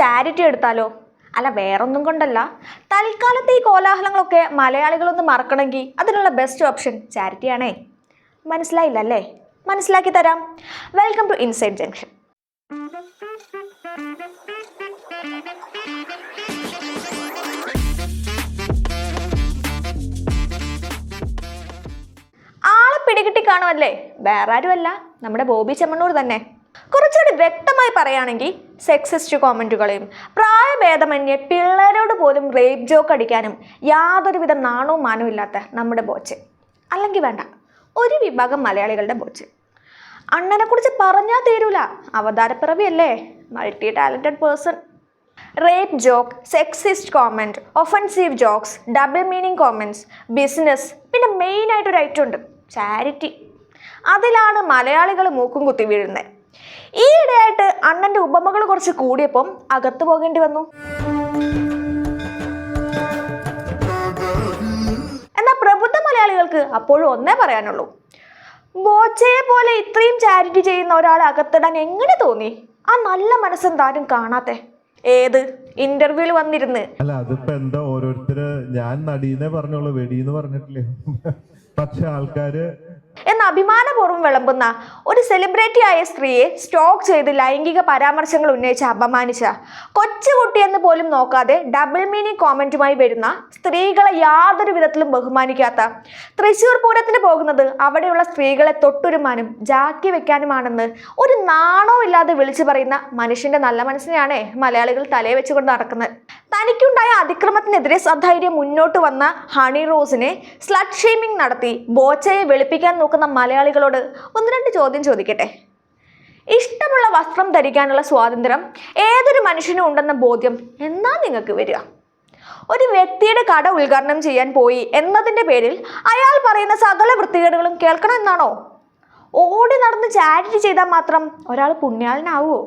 Charity എടുത്താലോ? അല്ല വേറൊന്നും കൊണ്ടല്ല. തൽക്കാലത്തെ ഈ കോലാഹലങ്ങളൊക്കെ മലയാളികളൊന്ന് മറക്കണമെങ്കിൽ അതിനുള്ള ബെസ്റ്റ് ഓപ്ഷൻ ചാരിറ്റിയാണേ മനസ്സിലായില്ല അല്ലേ മനസ്സിലാക്കി തരാം. വെൽക്കം ടു ഇൻസൈഡ് ജംഗ്ഷൻ ആളെ പിടികിട്ടി കാണുമല്ലേ? വേറെ ആരുമല്ല. നമ്മുടെ ബോബി ചെമ്മണ്ണൂർ തന്നെ. കുറച്ചുകൂടി വ്യക്തമായി പറയുകയാണെങ്കിൽ സെക്സിസ്റ്റ് കോമന്റുകളെയും പ്രായഭേദമന്യേ പിള്ളേരോട് പോലും റേപ്പ് ജോക്ക് അടിക്കാനും യാതൊരുവിധ നാണവും മാനവും ഇല്ലാത്ത നമ്മുടെ ബോച്ച്. അല്ലെങ്കിൽ വേണ്ട ഒരു വിഭാഗം മലയാളികളുടെ ബോച്ച്. അണ്ണനെ കുറിച്ച് പറഞ്ഞാൽ തീരൂല അവതാരപ്പിറവിയല്ലേ multi talented person rape joke sexist comment offensive jokes double meaning comments business പിന്നെ മെയിനായിട്ടൊരു ഐറ്റം ഉണ്ട് ചാരിറ്റി അതിലാണ് മലയാളികൾ മൂക്കും കുത്തി വീഴുന്നത്. ഈയിടെയായിട്ട് അണ്ണന്റെ ഉപമകൾ കുറച്ച് കൂടിയപ്പം അകത്തു പോകേണ്ടി വന്നു. എന്നാൽ പ്രബുദ്ധ മലയാളികൾക്ക് അപ്പോഴും ഒന്നേ പറയാനുള്ളൂ. ബോച്ചയെ പോലെ ഇത്രയും ചാരിറ്റി ചെയ്യുന്ന ഒരാളെ അകത്തിടാൻ എങ്ങനെ തോന്നി? ആ നല്ല മനസ്സെന്താരും കാണാത്തെ. ഏത്? ഇന്റർവ്യൂവിൽ വന്നിരുന്ന്. അല്ല അതിപ്പോ എന്താ ഓരോരുത്തര് ഞാൻ നടീന്നേ പറഞ്ഞോളൂ വെടിന്ന് പറഞ്ഞിട്ടില്ലേ? പക്ഷെ ആൾക്കാര് എന്ന അഭിമാനപൂർവം വിളമ്പുന്ന ഒരു സെലിബ്രിറ്റി ആയ സ്ത്രീയെ സ്റ്റോക്ക് ചെയ്ത് ലൈംഗിക പരാമർശങ്ങൾ ഉന്നയിച്ച് അപമാനിച്ച കൊച്ചുകുട്ടിയെന്ന് പോലും നോക്കാതെ ഡബിൾ മീനിങ് കോമന്റുമായി വരുന്ന സ്ത്രീകളെ യാതൊരു വിധത്തിലും ബഹുമാനിക്കാത്ത തൃശ്ശൂർ പൂരത്തിന് പോകുന്നത് അവിടെയുള്ള സ്ത്രീകളെ തൊട്ടുരുമാനും ജാക്കി വെക്കാനുമാണെന്ന് ഒരു നാണവും ഇല്ലാതെ വിളിച്ചു പറയുന്ന മനുഷ്യന്റെ നല്ല മനസ്സിനെയാണേ മലയാളികൾ തലയെ വെച്ചുകൊണ്ട് നടക്കുന്നത്. തനിക്കുണ്ടായ അതിക്രമത്തിനെതിരെ സധൈര്യം മുന്നോട്ട് വന്ന ഹണി റോസിനെ സ്ലഡ് ഷെയ്മിംഗ് നടത്തി ബോച്ചയെ വെളുപ്പിക്കാൻ നോക്കുന്ന മലയാളികളോട് ഒന്ന് രണ്ട് ചോദ്യം ചോദിക്കട്ടെ? ഇഷ്ടമുള്ള വസ്ത്രം ധരിക്കാനുള്ള സ്വാതന്ത്ര്യം ഏതൊരു മനുഷ്യനും ഉണ്ടെന്ന ബോധ്യം എന്നാ നിങ്ങൾക്ക് വരിക? ഒരു വ്യക്തിയുടെ കട ഉദ്ഘാടനം ചെയ്യാൻ പോയി എന്നതിന്റെ പേരിൽ അയാൾ പറയുന്ന സകല വൃത്തികേടുകളും കേൾക്കണം എന്നാണോ ഓടി നടന്ന് ചാരിറ്റി ചെയ്താൽ മാത്രം ഒരാൾ പുണ്യാളനാവുമോ